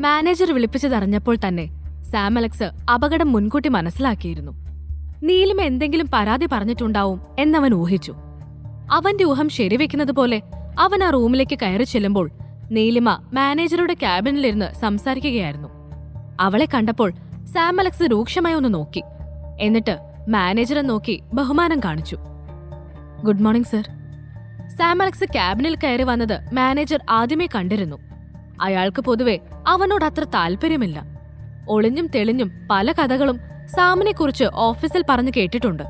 Manager വിളിപ്പിച്ചതറിഞ്ഞപ്പോൾ തന്നെ Sam Alex അപകടം മുൻകൂട്ടി മനസ്സിലാക്കിയിരുന്നു. നീലിമ എന്തെങ്കിലും പരാതി പറഞ്ഞിട്ടുണ്ടാവും എന്നവൻ ഊഹിച്ചു. അവന്റെ ഊഹം ശരിവെക്കുന്നത് പോലെ അവൻ ആ റൂമിലേക്ക് കയറി ചെല്ലുമ്പോൾ നീലിമ മാനേജറുടെ ക്യാബിനിലിരുന്ന് സംസാരിക്കുകയായിരുന്നു. അവളെ കണ്ടപ്പോൾ സാം അലക്സ് രൂക്ഷമായി ഒന്ന് നോക്കി. എന്നിട്ട് മാനേജറെ നോക്കി ബഹുമാനം കാണിച്ചു. Good morning sir. Sam Alex ക്യാബിനിൽ കയറി വന്നത് മാനേജർ ആദ്യമേ കണ്ടിരുന്നു. അയാൾക്ക് പൊതുവെ അവനോട് അത്ര താല്പര്യമില്ല. ഒളിഞ്ഞും തെളിഞ്ഞും പല കഥകളും സാമിനെക്കുറിച്ച് ഓഫീസിൽ പറഞ്ഞു കേട്ടിട്ടുണ്ട്.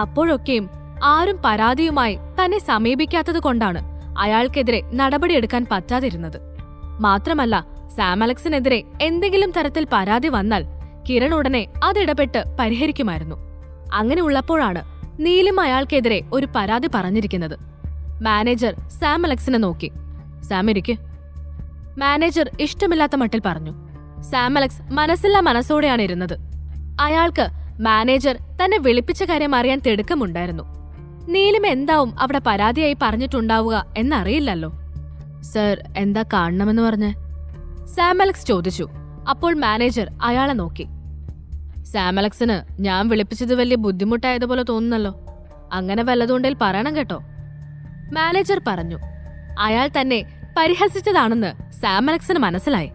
അപ്പോഴൊക്കെയും ആരും പരാതിയുമായി തന്നെ സമീപിക്കാത്തത് കൊണ്ടാണ് അയാൾക്കെതിരെ നടപടിയെടുക്കാൻ പറ്റാതിരുന്നത്. മാത്രമല്ല സാം അലക്സിനെതിരെ എന്തെങ്കിലും തരത്തിൽ പരാതി വന്നാൽ കിരൺ ഉടനെ അതിടപെട്ട് പരിഹരിക്കുമായിരുന്നു. അങ്ങനെ ഉള്ളപ്പോഴാണ് നീലിം അയാൾക്കെതിരെ ഒരു പരാതി പറഞ്ഞിരിക്കുന്നത്. മാനേജർ സാം അലക്സിനെ നോക്കി. സാം ഇരിക്ക്. മാനേജർ ഇഷ്ടമില്ലാത്ത മട്ടിൽ പറഞ്ഞു. സാം അലക്സ് മനസ്സില്ലാ മനസ്സോടെയാണ് ഇരുന്നത്. അയാൾക്ക് മാനേജർ തന്നെ വിളിപ്പിച്ച കാര്യം അറിയാൻ തിടുക്കമുണ്ടായിരുന്നു. നീലിമ എന്താവും അവിടെ പരാതിയായി പറഞ്ഞിട്ടുണ്ടാവുക എന്നറിയില്ലല്ലോ. സർ എന്താ കാണണമെന്ന് പറഞ്ഞ്? സാം അലക്സ് ചോദിച്ചു. അപ്പോൾ മാനേജർ അയാളെ നോക്കി. സാം അലക്സിന് ഞാൻ വിളിപ്പിച്ചത് വലിയ ബുദ്ധിമുട്ടായതുപോലെ തോന്നുന്നല്ലോ. അങ്ങനെ വല്ലതുകൊണ്ടേൽ പറയണം കേട്ടോ. മാനേജർ പറഞ്ഞു. അയാൾ തന്നെ പരിഹസിച്ചതാണെന്ന് സാം അലക്സിന് മനസ്സിലായി.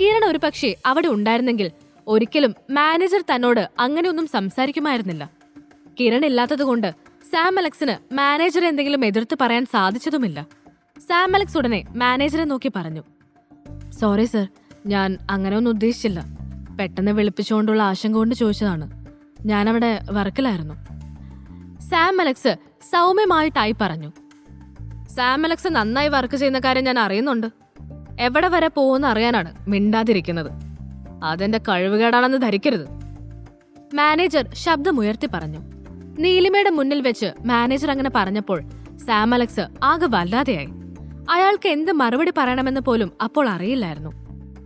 കിരൺ ഒരു പക്ഷേ അവിടെ ഉണ്ടായിരുന്നെങ്കിൽ ഒരിക്കലും മാനേജർ തന്നോട് അങ്ങനെയൊന്നും സംസാരിക്കുമായിരുന്നില്ല. കിരൺ ഇല്ലാത്തതുകൊണ്ട് സാം അലക്സിന് മാനേജർ എന്തെങ്കിലും എതിർത്ത് പറയാൻ സാധിച്ചതുമില്ല. സാം അലക്സ് ഉടനെ മാനേജറെ നോക്കി പറഞ്ഞു. സോറി സർ ഞാൻ അങ്ങനെ ഒന്നും ഉദ്ദേശിച്ചില്ല. പെട്ടെന്ന് വിളിപ്പിച്ചുകൊണ്ടുള്ള ആശങ്ക കൊണ്ട് ചോദിച്ചതാണ്. ഞാനവിടെ വർക്കിലായിരുന്നു. സാം അലക്സ് സൗമ്യമായിട്ടായി പറഞ്ഞു. സാം അലക്സ് നന്നായി വർക്ക് ചെയ്യുന്ന കാര്യം ഞാൻ അറിയുന്നുണ്ട്. എവിടെ വരെ പോകുമെന്ന് അറിയാനാണ് മിണ്ടാതിരിക്കുന്നത്. അതെന്റെ കഴിവുകേടാണെന്ന് ധരിക്കരുത്. മാനേജർ ശബ്ദമുയർത്തി പറഞ്ഞു. നീലിമയുടെ മുന്നിൽ വെച്ച് മാനേജർ അങ്ങനെ പറഞ്ഞപ്പോൾ സാം അലക്സ് ആകെ വല്ലാതെയായി. അയാൾക്ക് എന്ത് മറുപടി പറയണമെന്ന് പോലും അപ്പോൾ അറിയില്ലായിരുന്നു.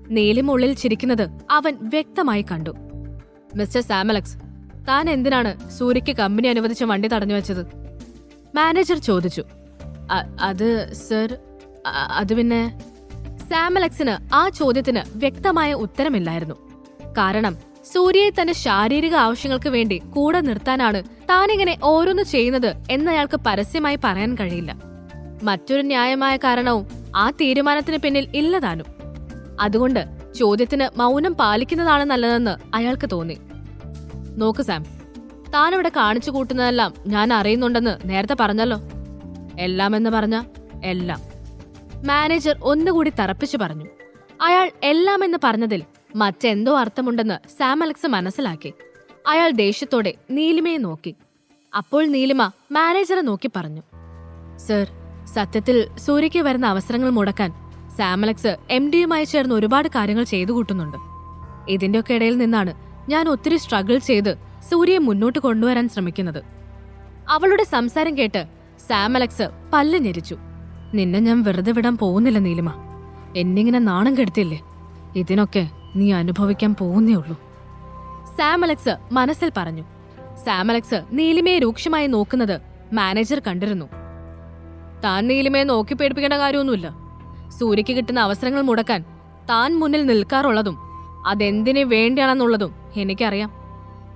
നീലിമ ഉള്ളിൽ ചിരിക്കുന്നത് അവൻ വ്യക്തമായി കണ്ടു. മിസ്റ്റർ സാം അലക്സ് താൻ എന്തിനാണ് സൂര്യയ്ക്ക് കമ്പനി അനുവദിച്ച വണ്ടി തടഞ്ഞു വെച്ചത്? മാനേജർ ചോദിച്ചു. അത് സർ അത് പിന്നെ സാമലക്സിന് ആ ചോദ്യത്തിന് വ്യക്തമായ ഉത്തരമില്ലായിരുന്നു. കാരണം സൂര്യയെ തന്റെ ശാരീരിക ആവശ്യങ്ങൾക്ക് വേണ്ടി കൂടെ നിർത്താനാണ് താനിങ്ങനെ ഓരോന്ന് ചെയ്യുന്നത് എന്നയാൾക്ക് പരസ്യമായി പറയാൻ കഴിയില്ല. മറ്റൊരു ന്യായമായ കാരണവും ആ തീരുമാനത്തിന് പിന്നിൽ ഇല്ലതാനും അതുകൊണ്ട് ചോദ്യത്തിന് മൗനം പാലിക്കുന്നതാണ് നല്ലതെന്ന് അയാൾക്ക് തോന്നി. നോക്ക് സാം താനിവിടെ കാണിച്ചു കൂട്ടുന്നതെല്ലാം ഞാൻ അറിയുന്നുണ്ടെന്ന് നേരത്തെ പറഞ്ഞല്ലോ. എല്ലാം എന്ന് പറഞ്ഞ എല്ലാം. മാനേജർ ഒന്നുകൂടി തറപ്പിച്ചു പറഞ്ഞു. അയാൾ എല്ലാം എന്ന് പറഞ്ഞതിൽ മറ്റെന്തോ അർത്ഥമുണ്ടെന്ന് സാം അലക്സ് മനസ്സിലാക്കി. അയാൾ ദേഷ്യത്തോടെ നീലിമയെ നോക്കി. അപ്പോൾ നീലിമ മാനേജറെ നോക്കി പറഞ്ഞു. സർ സത്യത്തിൽ സൂര്യയ്ക്ക് വരുന്ന അവസരങ്ങൾ മുടക്കാൻ സാമലക്സ് എം ഡിയുമായി ചേർന്ന് ഒരുപാട് കാര്യങ്ങൾ ചെയ്തു കൂട്ടുന്നുണ്ട്. ഇതിന്റെയൊക്കെ ഇടയിൽ നിന്നാണ് ഞാൻ ഒത്തിരി സ്ട്രഗിൾ ചെയ്ത് സൂര്യയെ മുന്നോട്ട് കൊണ്ടുവരാൻ ശ്രമിക്കുന്നത്. അവളുടെ സംസാരം കേട്ട് സാമലക്സ് പല്ല് ഞെരിച്ചു. നിന്നെ ഞാൻ വെറുതെ വിടാൻ പോകുന്നില്ല നീലിമ. എന്നിങ്ങനെ നാണം കെടുത്തില്ലേ? ഇതിനൊക്കെ നീ അനുഭവിക്കാൻ പോകുന്നേ ഉള്ളൂ. സാമലക്സ് മനസ്സിൽ പറഞ്ഞു. സാമലക്സ് നീലിമയെ രൂക്ഷമായി നോക്കുന്നത് മാനേജർ കണ്ടിരുന്നു. താൻ നീലിമയെ നോക്കി പേടിപ്പിക്കേണ്ട കാര്യമൊന്നുമില്ല. സൂര്യക്ക് കിട്ടുന്ന അവസരങ്ങൾ മുടക്കാൻ താൻ മുന്നിൽ നിൽക്കാറുള്ളതും അതെന്തിനു വേണ്ടിയാണെന്നുള്ളതും എനിക്കറിയാം.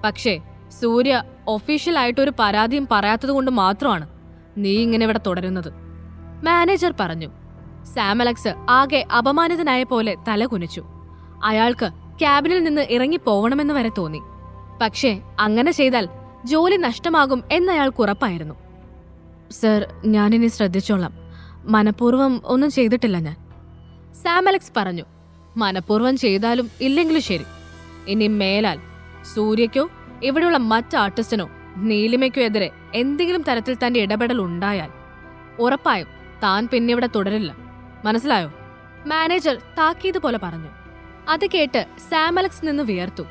പക്ഷേ സൂര്യ ഒഫീഷ്യൽ ഒരു പരാതിയും പറയാത്തത് കൊണ്ട് മാത്രമാണ് നീ ഇങ്ങനെ ഇവിടെ തുടരുന്നത്. മാനേജർ പറഞ്ഞു. സാം അലക്സ് ആകെ അപമാനിതനായ പോലെ തല കുനിച്ചു. അയാൾക്ക് ക്യാബിനിൽ നിന്ന് ഇറങ്ങിപ്പോകണമെന്ന് വരെ തോന്നി. പക്ഷേ അങ്ങനെ ചെയ്താൽ ജോലി നഷ്ടമാകും എന്നയാൾക്ക് ഉറപ്പായിരുന്നു. സർ ഞാനിനി ശ്രദ്ധിച്ചോളാം. മനഃപൂർവം ഒന്നും ചെയ്തിട്ടില്ല ഞാൻ. സാം അലക്സ് പറഞ്ഞു. മനഃപൂർവം ചെയ്താലും ഇല്ലെങ്കിലും ശരി. ഇനി മേലാൽ സൂര്യയ്ക്കോ ഇവിടെയുള്ള മറ്റ് ആർട്ടിസ്റ്റിനോ നീലിമയ്ക്കോ എതിരെ എന്തെങ്കിലും തരത്തിൽ തന്റെ ഇടപെടൽ ഉണ്ടായാൽ ഉറപ്പായും താൻ പിന്നെ ഇവിടെ തുടരില്ല. മനസ്സിലായോ? മാനേജർ താക്കീത് പോലെ പറഞ്ഞു. അത് കേട്ട് സാമലക്സ് നിന്ന് വിയർത്തു.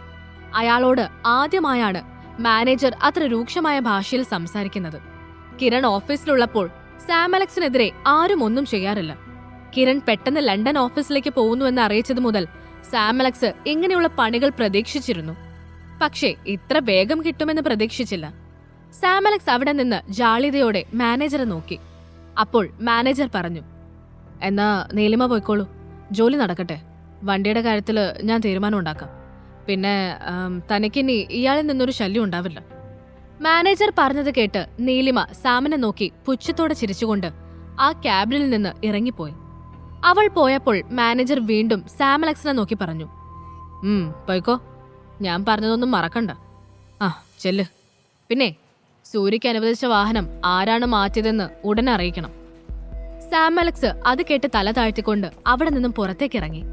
അയാളോട് ആദ്യമായാണ് മാനേജർ അത്ര രൂക്ഷമായ ഭാഷയിൽ സംസാരിക്കുന്നത്. കിരൺ ഓഫീസിലുള്ളപ്പോൾ സാമലക്സിനെതിരെ ആരും ഒന്നും ചെയ്യാറില്ല. കിരൺ പെട്ടെന്ന് ലണ്ടൻ ഓഫീസിലേക്ക് പോകുന്നുവെന്ന് അറിയിച്ചത് മുതൽ സാമലക്സ് ഇങ്ങനെയുള്ള പണികൾ പ്രതീക്ഷിച്ചിരുന്നു. പക്ഷേ ഇത്ര വേഗം കിട്ടുമെന്ന് പ്രതീക്ഷിച്ചില്ല. സാമലക്സ് അവിടെ നിന്ന് ജാളിതയോടെ മാനേജറെ നോക്കി. അപ്പോൾ മാനേജർ പറഞ്ഞു എന്നാ നീലിമ പോയിക്കോളൂ. ജോലി നടക്കട്ടെ. വണ്ടിയുടെ കാര്യത്തിൽ ഞാൻ തീരുമാനം ഉണ്ടാക്കാം. പിന്നെ തനിക്കിനി ഇയാളിൽ നിന്നൊരു ശല്യം ഉണ്ടാവില്ല. മാനേജർ പറഞ്ഞത് കേട്ട് നീലിമ സാമിനെ നോക്കി പുച്ഛത്തോടെ ചിരിച്ചുകൊണ്ട് ആ ക്യാബിനിൽ നിന്ന് ഇറങ്ങിപ്പോയി. അവൾ പോയപ്പോൾ മാനേജർ വീണ്ടും സാമലക്സിനെ നോക്കി പറഞ്ഞു ഉം പോയിക്കോ. ഞാൻ പറഞ്ഞതൊന്നും മറക്കണ്ട. ആ ചെല്ല്. പിന്നെ സൂര്യയ്ക്ക് അനുവദിച്ച വാഹനം ആരാണ് മാറ്റിയതെന്ന് ഉടൻ അറിയിക്കണം. സാം അലക്സ് അത് കേട്ട് തല താഴ്ത്തിക്കൊണ്ട് അവിടെ നിന്നും പുറത്തേക്ക് ഇറങ്ങി.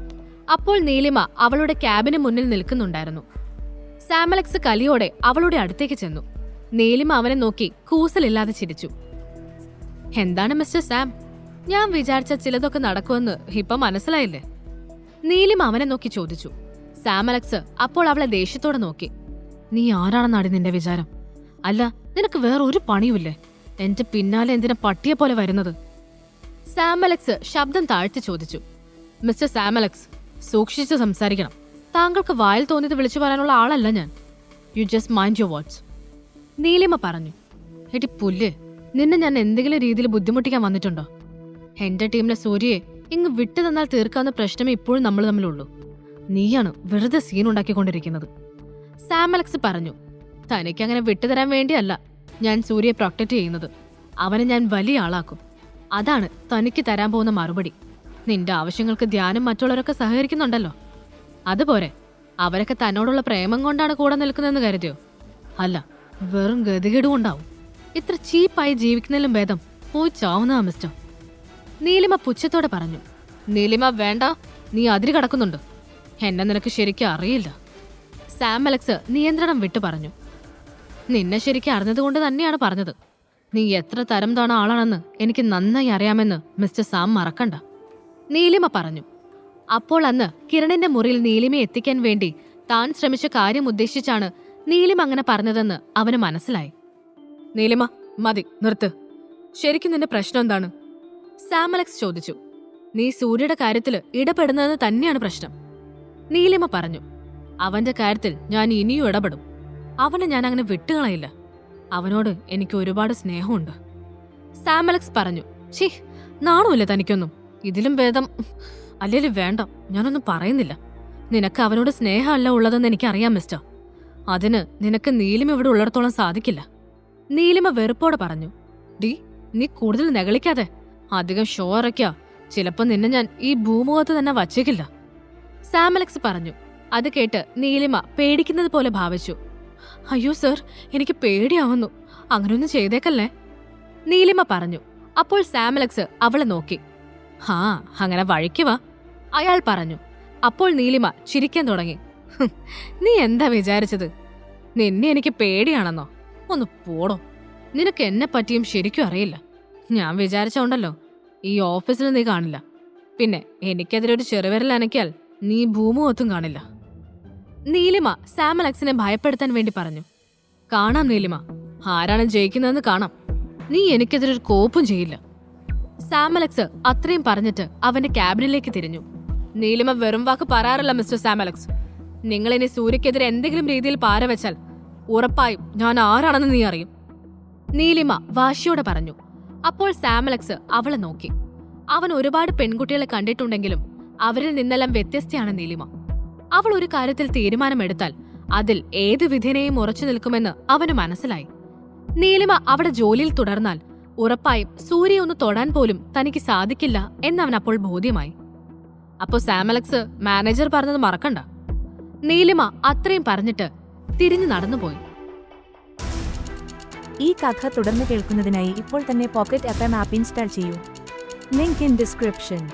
അപ്പോൾ നീലിമ അവളുടെ ക്യാബിന് മുന്നിൽ നിൽക്കുന്നുണ്ടായിരുന്നു. സാം അലക്സ് കലിയോടെ അവളുടെ അടുത്തേക്ക് ചെന്നു. നീലിമ അവനെ നോക്കി കൂസലില്ലാതെ ചിരിച്ചു. എന്താണ് മിസ്റ്റർ സാം? ഞാൻ വിചാരിച്ച ചിലതൊക്കെ നടക്കുമെന്ന് ഇപ്പൊ മനസ്സിലായില്ലേ? നീലിമ അവനെ നോക്കി ചോദിച്ചു. സാം അലക്സ് അപ്പോൾ അവളെ ദേഷ്യത്തോടെ നോക്കി. നീ ആരാണെന്നാടി നിന്റെ വിചാരം? അല്ല നിനക്ക് വേറെ ഒരു പണിയുമില്ലേ? എന്റെ പിന്നാലെ എന്തിനാ പട്ടിയെ പോലെ വരുന്നത്? സാമലക്സ് ശബ്ദം താഴ്ത്തി ചോദിച്ചു. മിസ്റ്റർ സാമലക്സ് സൂക്ഷിച്ച് സംസാരിക്കണം. താങ്കൾക്ക് വായിൽ തോന്നിയത് വിളിച്ചു പറയാനുള്ള ആളല്ല ഞാൻ. You just mind your what's Neelima പറഞ്ഞു. എടി പുല്ല് നിന്നെ ഞാൻ എന്തെങ്കിലും രീതിയിൽ ബുദ്ധിമുട്ടിക്കാൻ വന്നിട്ടുണ്ടോ? എന്റെ ടീമിലെ സൂര്യയെ ഇങ്ങ് വിട്ടു തന്നാൽ തീർക്കാവുന്ന പ്രശ്നമേ ഇപ്പോഴും നമ്മൾ തമ്മിലുള്ളൂ. നീയാണ് വെറുതെ സീൻ ഉണ്ടാക്കിക്കൊണ്ടിരിക്കുന്നത്. സാമലക്സ് പറഞ്ഞു. തനിക്ക് അങ്ങനെ വിട്ടുതരാൻ വേണ്ടിയല്ല ഞാൻ സൂര്യയെ പ്രൊട്ടക്ട് ചെയ്യുന്നത്. അവനെ ഞാൻ വലിയ ആളാക്കും. അതാണ് തനിക്ക് തരാൻ പോകുന്ന മറുപടി. നിന്റെ ആവശ്യങ്ങൾക്ക് ധ്യാനം മറ്റുള്ളവരൊക്കെ സഹകരിക്കുന്നുണ്ടല്ലോ. അതുപോലെ അവരൊക്കെ തന്നോടുള്ള പ്രേമം കൊണ്ടാണ് കൂടെ നിൽക്കുന്നതെന്ന് കരുതിയോ? അല്ല വെറും ഗതികേടും ഉണ്ടാവും ഇത്ര ചീപ്പായി ജീവിക്കുന്നതിലും ഭേദം പോയി ചാവുന്നതാ മിസ്റ്റർ നീലിമ പുച്ഛത്തോടെ പറഞ്ഞു നീലിമ വേണ്ട. നീ അതിര് കടക്കുന്നുണ്ട്. എന്നെ നിനക്ക് ശരിക്കും അറിയില്ല. സാം അലക്സ് നിയന്ത്രണം വിട്ടു പറഞ്ഞു നിന്നെ ശരിക്കും അറിഞ്ഞതുകൊണ്ട് തന്നെയാണ് പറഞ്ഞത്. നീ എത്ര തരം താണ ആളാണെന്ന് എനിക്ക് നന്നായി അറിയാമെന്ന് മിസ്റ്റർ സാം മറക്കണ്ട. നീലിമ പറഞ്ഞു. അപ്പോൾ അന്ന് കിരണിന്റെ മുറിയിൽ നീലിമയെ എത്തിക്കാൻ വേണ്ടി താൻ ശ്രമിച്ച കാര്യം ഉദ്ദേശിച്ചാണ് നീലിമ അങ്ങനെ പറഞ്ഞതെന്ന് അവന് മനസ്സിലായി. നീലിമ മതി നിർത്ത്. ശരിക്കും നിന്റെ പ്രശ്നം എന്താണ്? സാമലക്സ് ചോദിച്ചു. നീ സൂര്യയുടെ കാര്യത്തിൽ ഇടപെടുന്നത് തന്നെയാണ് പ്രശ്നം. നീലിമ പറഞ്ഞു. അവന്റെ കാര്യത്തിൽ ഞാൻ ഇനിയും ഇടപെടും. അവനെ ഞാൻ അങ്ങനെ വിട്ടുകളയില്ല. അവനോട് എനിക്ക് ഒരുപാട് സ്നേഹമുണ്ട്. സാമലക്സ് പറഞ്ഞു ഷി നാണമില്ല തനിക്കൊന്നും. ഇതിലും ഭേദം. അല്ലേലും വേണ്ട ഞാനൊന്നും പറയുന്നില്ല. നിനക്ക് അവനോട് സ്നേഹമല്ല ഉള്ളതെന്ന് എനിക്കറിയാം മിസ്റ്റർ. അതിന് നിനക്ക് നീലിമ ഇവിടെ ഉള്ളിടത്തോളം സാധിക്കില്ല. നീലിമ വെറുപ്പോടെ പറഞ്ഞു ഡി നീ കൂടുതൽ നെകളിക്കാതെ. അധികം ഷോ ഇറക്കിയ ചിലപ്പോ നിന്നെ ഞാൻ ഈ ഭൂമുഖത്ത് തന്നെ വച്ചേക്കില്ല. സാമലക്സ് പറഞ്ഞു അത് കേട്ട് നീലിമ പേടിക്കുന്നത് പോലെ ഭാവിച്ചു. അയ്യോ സർ എനിക്ക് പേടിയാവുന്നു. അങ്ങനെയൊന്നും ചെയ്തേക്കല്ലേ? നീലിമ പറഞ്ഞു. അപ്പോൾ സാമലക്സ് അവളെ നോക്കി. ഹാ അങ്ങനെ വഴിക്ക് വാ അയാൾ പറഞ്ഞു. അപ്പോൾ നീലിമ ചിരിക്കാൻ തുടങ്ങി. നീ എന്താ വിചാരിച്ചത്? നിന്നെ എനിക്ക് പേടിയാണെന്നോ? ഒന്ന് പോടോ. നിനക്ക് എന്നെ പറ്റിയും ശരിക്കും അറിയില്ല. ഞാൻ വിചാരിച്ചോണ്ടല്ലോ ഈ ഓഫീസിൽ നീ കാണില്ല. പിന്നെ എനിക്കെതിരെ ഒരു ചെറുവിരൽ അനക്കിയാൽ നീ ഭൂമുഖത്തും കാണില്ല. നീലിമ സാമലക്സിനെ ഭയപ്പെടുത്താൻ വേണ്ടി പറഞ്ഞു. കാണാം നീലിമ. ആരാണ് ജയിക്കുന്നതെന്ന് കാണാം. നീ എനിക്കെതിരെ ഒരു കോപ്പും ചെയ്യില്ല. സാമലക്സ് അത്രയും പറഞ്ഞിട്ട് അവന്റെ ക്യാബിനിലേക്ക് തിരിഞ്ഞു. നീലിമ വെറും വാക്ക് പറയാറില്ല മിസ്റ്റർ സാമലക്സ് നിങ്ങൾ ഇനി സൂര്യക്കെതിരെ എന്തെങ്കിലും രീതിയിൽ പാര വെച്ചാൽ ഉറപ്പായും ഞാൻ ആരാണെന്ന് നീ അറിയും. നീലിമ വാശിയോടെ പറഞ്ഞു. അപ്പോൾ സാമലക്സ് അവളെ നോക്കി. അവൻ ഒരുപാട് പെൺകുട്ടികളെ കണ്ടിട്ടുണ്ടെങ്കിലും അവരിൽ നിന്നെല്ലാം വ്യത്യസ്തയാണ് നീലിമ. അവൾ ഒരു കാര്യത്തിൽ തീരുമാനമെടുത്താൽ അതിൽ ഏത് വിധേനയും ഉറച്ചു നിൽക്കുമെന്ന് അവന് മനസ്സിലായി. നീലിമ അവിടെ ജോലിയിൽ തുടർന്നാൽ ഉറപ്പായും സൂര്യ ഒന്ന് തൊടാൻ പോലും തനിക്ക് സാധിക്കില്ല എന്നവൻ അപ്പോൾ ബോധ്യമായി. അപ്പോ സാമലക്സ് മാനേജർ പറഞ്ഞത് മറക്കണ്ട. നീലിമ അത്രയും പറഞ്ഞിട്ട് തിരിഞ്ഞു നടന്നുപോയി. ഈ കഥ തുടർന്ന് കേൾക്കുന്നതിനായി ഇപ്പോൾ തന്നെ pocket F M app install ചെയ്യൂ. Link in description.